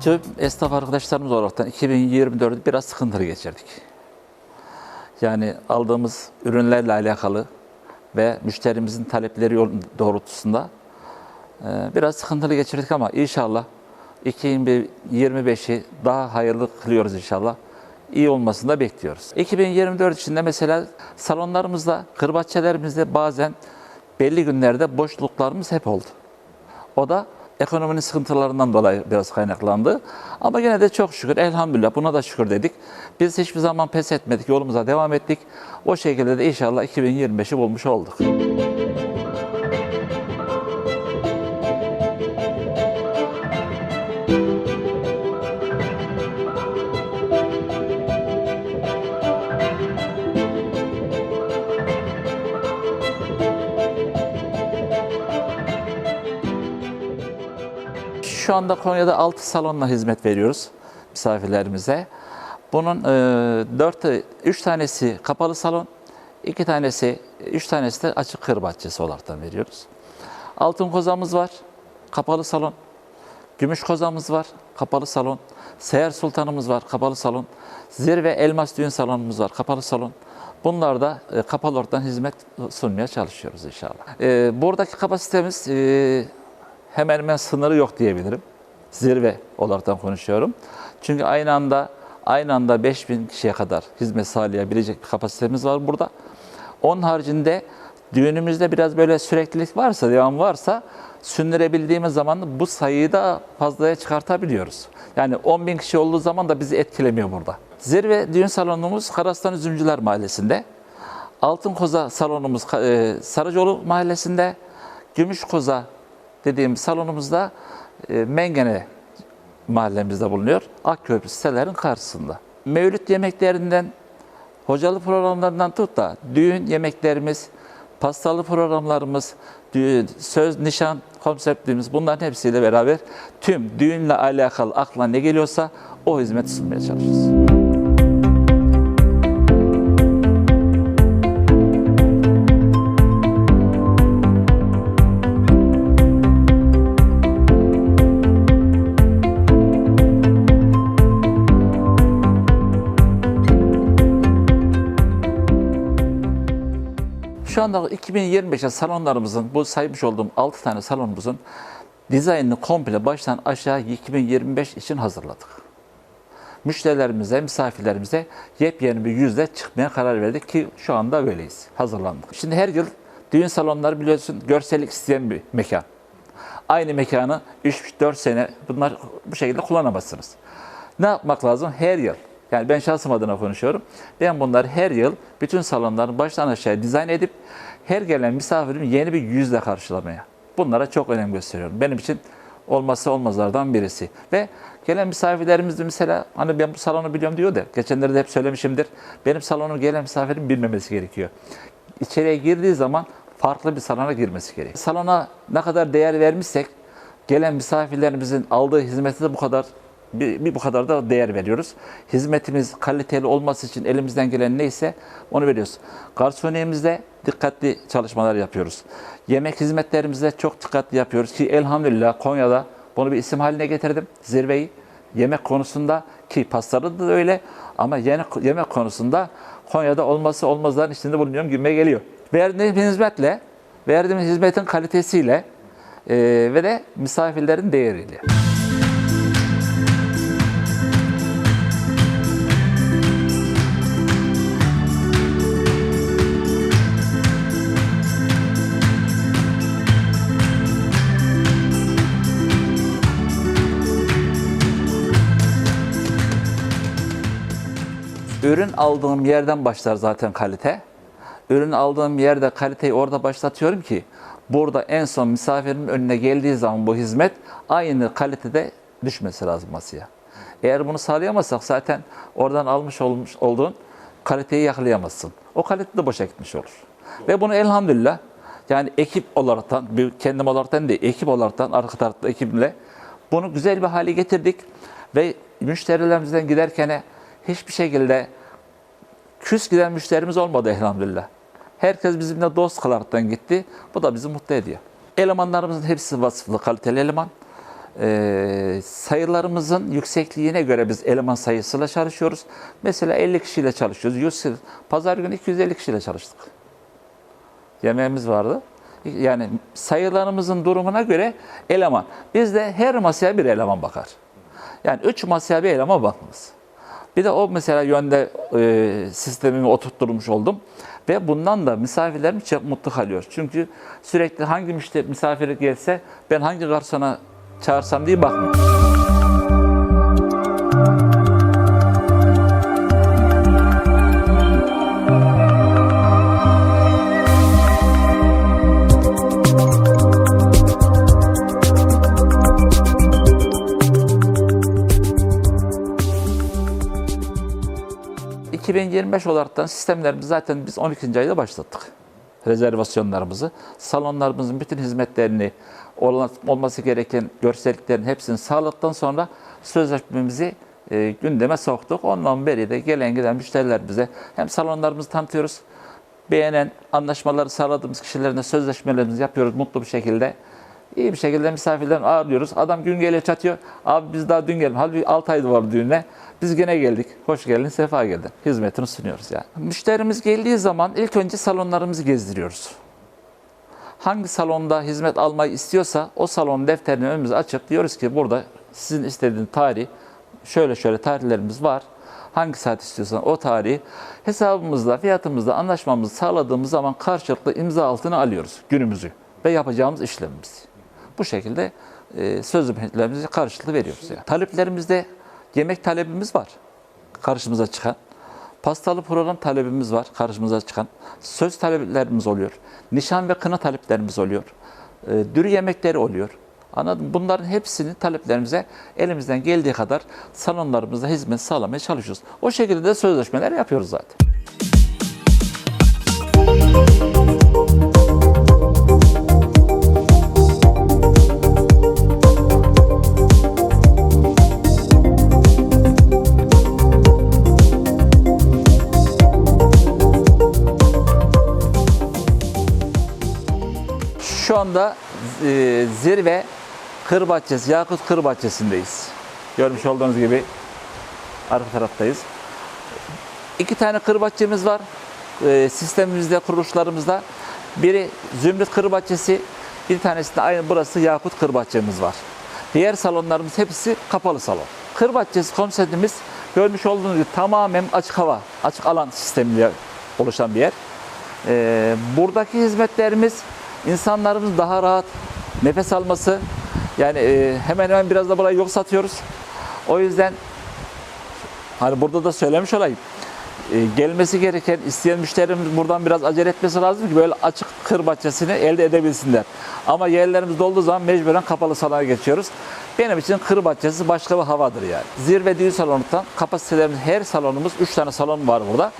Tüm esnaf arkadaşlarımız olaraktan 2024'ü biraz sıkıntılı geçirdik. Yani aldığımız ürünlerle alakalı ve müşterimizin talepleri doğrultusunda e, biraz sıkıntılı geçirdik ama inşallah 2025'i daha hayırlı kılıyoruz inşallah. İyi olmasını da bekliyoruz. 2024 içinde mesela salonlarımızda, kırbaççelerimizde bazen belli günlerde boşluklarımız hep oldu. O da ekonominin sıkıntılarından dolayı biraz kaynaklandı. Ama gene de çok şükür elhamdülillah buna da şükür dedik. Biz hiçbir zaman pes etmedik, yolumuza devam ettik. O şekilde de inşallah 2025'i bulmuş olduk. Şu anda Konya'da 6 salonla hizmet veriyoruz misafirlerimize. Bunun 4 3 tanesi kapalı salon, 2 tanesi 3 tanesi de açık kır bahçesi olaraktan veriyoruz. Altın kozamız var, kapalı salon. Gümüş kozamız var, kapalı salon. Seher Sultanımız var, kapalı salon. Zirve Elmas Düğün Salonumuz var, kapalı salon. Bunlar da e, kapalı ortadan hizmet sunmaya çalışıyoruz inşallah. E, buradaki kapasitemiz e, hemen hemen sınırı yok diyebilirim. Zirve olaraktan konuşuyorum. Çünkü aynı anda aynı anda 5000 kişiye kadar hizmet sağlayabilecek bir kapasitemiz var burada. Onun haricinde düğünümüzde biraz böyle süreklilik varsa, devam varsa sündürebildiğimiz zaman bu sayıyı da fazlaya çıkartabiliyoruz. Yani 10 bin kişi olduğu zaman da bizi etkilemiyor burada. Zirve düğün salonumuz Karaslan Üzümcüler Mahallesi'nde. Altın Koza salonumuz e, Sarıcıoğlu Mahallesi'nde. Gümüş Koza dediğim salonumuzda e, Mengene mahallemizde bulunuyor. Akköprü sitelerin karşısında. Mevlüt yemeklerinden, hocalı programlarından tut da düğün yemeklerimiz, pastalı programlarımız, düğün, söz, nişan konseptimiz bunların hepsiyle beraber tüm düğünle alakalı aklına ne geliyorsa o hizmeti sunmaya çalışıyoruz. Şu anda 2025'e salonlarımızın, bu saymış olduğum 6 tane salonumuzun dizaynını komple baştan aşağı 2025 için hazırladık. Müşterilerimize, misafirlerimize yepyeni bir yüzle çıkmaya karar verdik ki şu anda böyleyiz. Hazırlandık. Şimdi her yıl düğün salonları biliyorsun görsellik isteyen bir mekan. Aynı mekanı 3-4 sene bunlar bu şekilde kullanamazsınız. Ne yapmak lazım? Her yıl. Yani ben şahsım adına konuşuyorum. Ben bunları her yıl bütün salonların baştan aşağıya dizayn edip her gelen misafirimi yeni bir yüzle karşılamaya. Bunlara çok önem gösteriyorum. Benim için olmazsa olmazlardan birisi. Ve gelen misafirlerimiz de mesela hani ben bu salonu biliyorum diyor da geçenlerde de hep söylemişimdir. Benim salonu gelen misafirin bilmemesi gerekiyor. İçeriye girdiği zaman farklı bir salona girmesi gerekiyor. Salona ne kadar değer vermişsek gelen misafirlerimizin aldığı hizmete de bu kadar bir, bir bu kadar da değer veriyoruz. Hizmetimiz kaliteli olması için elimizden gelen neyse onu veriyoruz. Garsoniyemizde dikkatli çalışmalar yapıyoruz. Yemek hizmetlerimizde çok dikkatli yapıyoruz ki elhamdülillah Konya'da bunu bir isim haline getirdim. Zirveyi yemek konusunda ki pastada da öyle ama yeni, yemek konusunda Konya'da olması olmazların içinde bulunuyorum gibime geliyor. Verdiğim hizmetle, verdiğimiz hizmetin kalitesiyle eee, ve de misafirlerin değeriyle. Ürün aldığım yerden başlar zaten kalite. Ürün aldığım yerde kaliteyi orada başlatıyorum ki burada en son misafirimin önüne geldiği zaman bu hizmet aynı kalitede düşmesi lazım masaya. Eğer bunu sağlayamazsak zaten oradan almış olmuş olduğun kaliteyi yakalayamazsın. O kalite de boşa gitmiş olur. Ve bunu elhamdülillah yani ekip olaraktan, kendim olaraktan değil, ekip olaraktan, arka tarafta ekibimle bunu güzel bir hale getirdik. Ve müşterilerimizden giderken hiçbir şekilde küs giden müşterimiz olmadı elhamdülillah. Herkes bizimle dost kalaraktan gitti. Bu da bizi mutlu ediyor. Elemanlarımızın hepsi vasıflı, kaliteli eleman. e, sayılarımızın yüksekliğine göre biz eleman sayısıyla çalışıyoruz. Mesela 50 kişiyle çalışıyoruz. 100 kişi- Pazar günü 250 kişiyle çalıştık. Yemeğimiz vardı. Yani sayılarımızın durumuna göre eleman. Bizde her masaya bir eleman bakar. Yani üç masaya bir eleman bakmaz. Bir de o mesela yönde e, sistemimi oturtturmuş oldum. Ve bundan da misafirlerim çok mutlu kalıyor. Çünkü sürekli hangi müşteri misafiri gelse ben hangi garsona çağırsam diye bakmıyor. ...2025 olaraktan sistemlerimizi zaten biz 12. ayda başlattık. Rezervasyonlarımızı. Salonlarımızın bütün hizmetlerini, olması gereken görselliklerin hepsini sağladıktan sonra... ...sözleşmemizi e, gündeme soktuk. Ondan beri de gelen giden müşterilerimize... ...hem salonlarımızı tanıtıyoruz... ...beğenen, anlaşmaları sağladığımız kişilerle sözleşmelerimizi yapıyoruz mutlu bir şekilde. İyi bir şekilde misafirlerini ağırlıyoruz. Adam gün geliyor çatıyor. Abi biz daha dün geldik. Halbuki 6 ayda var düğüne. Biz gene geldik. Hoş geldin, sefa geldin. Hizmetini sunuyoruz yani. Müşterimiz geldiği zaman ilk önce salonlarımızı gezdiriyoruz. Hangi salonda hizmet almayı istiyorsa o salonun defterini önümüze açıp diyoruz ki burada sizin istediğiniz tarih şöyle şöyle tarihlerimiz var. Hangi saat istiyorsan o tarihi hesabımızda, fiyatımızda anlaşmamızı sağladığımız zaman karşılıklı imza altına alıyoruz günümüzü ve yapacağımız işlemimizi. Bu şekilde e, sözleşmelerimizi karşılıklı veriyoruz. Yani. Taleplerimizde yemek talebimiz var karşımıza çıkan. Pastalı program talebimiz var karşımıza çıkan. Söz taleplerimiz oluyor. Nişan ve kına taleplerimiz oluyor. E, dürü yemekleri oluyor. Anladın mı? Bunların hepsini taleplerimize elimizden geldiği kadar salonlarımızda hizmet sağlamaya çalışıyoruz. O şekilde de sözleşmeler yapıyoruz zaten. Şu anda e, zirve kır Yakut Kır. Görmüş olduğunuz gibi arka taraftayız. İki tane kır var e, sistemimizde, kuruluşlarımızda. Biri Zümrüt Kır bir tanesi de aynı burası Yakut Kır var. Diğer salonlarımız hepsi kapalı salon. Kır Bahçesi konseptimiz görmüş olduğunuz gibi tamamen açık hava, açık alan sistemiyle oluşan bir yer. Ee, buradaki hizmetlerimiz insanlarımız daha rahat nefes alması. Yani e, hemen hemen biraz da burayı yok satıyoruz. O yüzden hani burada da söylemiş olayım. E, gelmesi gereken isteyen müşterimiz buradan biraz acele etmesi lazım ki böyle açık kır bahçesini elde edebilsinler. Ama yerlerimiz dolduğu zaman mecburen kapalı salona geçiyoruz. Benim için kır bahçesi başka bir havadır yani. Zirve düğün salonundan kapasitelerimiz her salonumuz 3 tane salon var burada.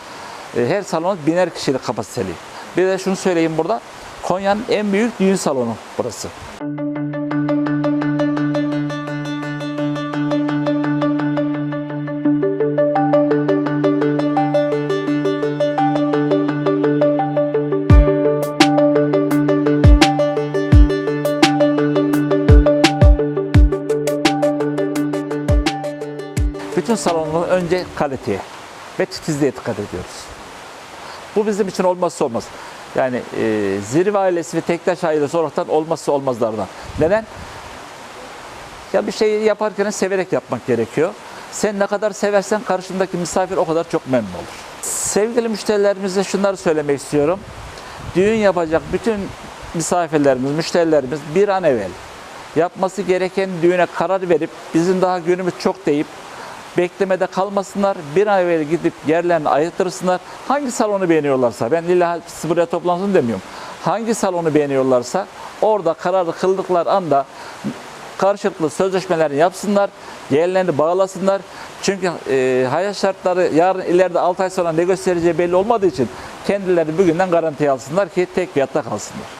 E, Her salon biner kişilik kapasiteli. Bir de şunu söyleyeyim burada. Konya'nın en büyük düğün salonu burası. Bütün salonun önce kaliteye ve titizliğe dikkat ediyoruz. Bu bizim için olmazsa olmaz. Yani e, Zirve ailesi ve Tektaş ailesi olaraktan olmazsa olmazlardan. Neden? Ya bir şeyi yaparken severek yapmak gerekiyor. Sen ne kadar seversen karşındaki misafir o kadar çok memnun olur. Sevgili müşterilerimize şunları söylemek istiyorum. Düğün yapacak bütün misafirlerimiz, müşterilerimiz bir an evvel yapması gereken düğüne karar verip bizim daha günümüz çok deyip beklemede kalmasınlar. Bir an evvel gidip yerlerini ayırtırsınlar. Hangi salonu beğeniyorlarsa, ben illa buraya toplansın demiyorum. Hangi salonu beğeniyorlarsa orada kararı kıldıkları anda karşılıklı sözleşmelerini yapsınlar, yerlerini bağlasınlar. Çünkü e, hayat şartları yarın ileride 6 ay sonra ne göstereceği belli olmadığı için kendilerini bugünden garantiye alsınlar ki tek fiyatta kalsınlar.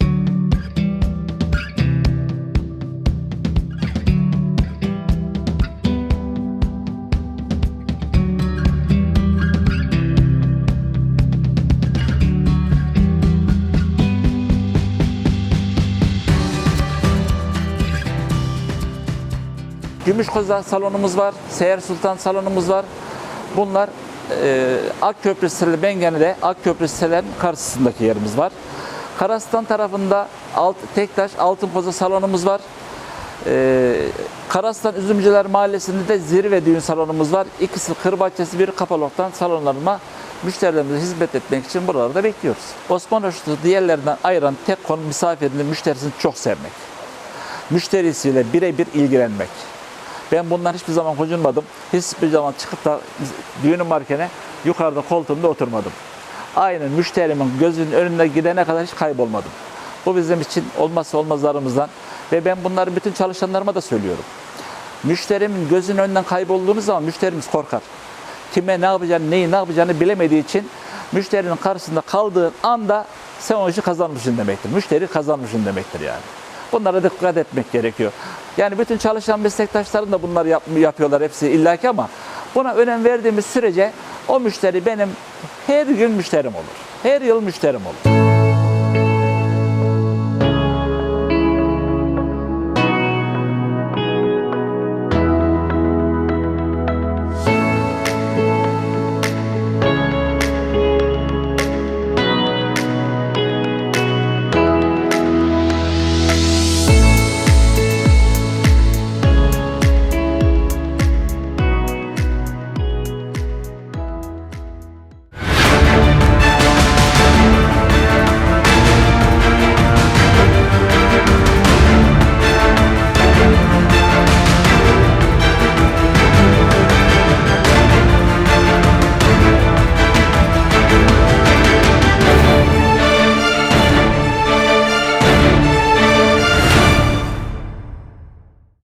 Gümüşkoza salonumuz var, Seher Sultan salonumuz var. Bunlar e, Akköprü siteli Bengene'de Akköprü sitelerin karşısındaki yerimiz var. Karastan tarafında Alt, Tektaş Altın Koza salonumuz var. E, Karaslan Üzümcüler Mahallesi'nde de zirve düğün salonumuz var. İkisi Kırbahçesi, biri Kapalok'tan salonlarıma müşterilerimize hizmet etmek için buralarda bekliyoruz. Osman Hoşnut'u diğerlerinden ayıran tek konu misafirini, müşterisini çok sevmek. Müşterisiyle birebir ilgilenmek. Ben bundan hiçbir zaman gocunmadım. Hiçbir zaman çıkıp da düğünüm varken yukarıda koltuğumda oturmadım. Aynen müşterimin gözünün önüne gidene kadar hiç kaybolmadım. Bu bizim için olmazsa olmazlarımızdan ve ben bunları bütün çalışanlarıma da söylüyorum. Müşterimin gözünün önünden kaybolduğunuz zaman müşterimiz korkar. Kime ne yapacağını, neyi ne yapacağını bilemediği için müşterinin karşısında kaldığın anda sen o işi kazanmışsın demektir. Müşteri kazanmışsın demektir yani. Bunlara dikkat etmek gerekiyor. Yani bütün çalışan meslektaşlarım da bunları yap- yapıyorlar hepsi illaki ama buna önem verdiğimiz sürece o müşteri benim her gün müşterim olur. Her yıl müşterim olur.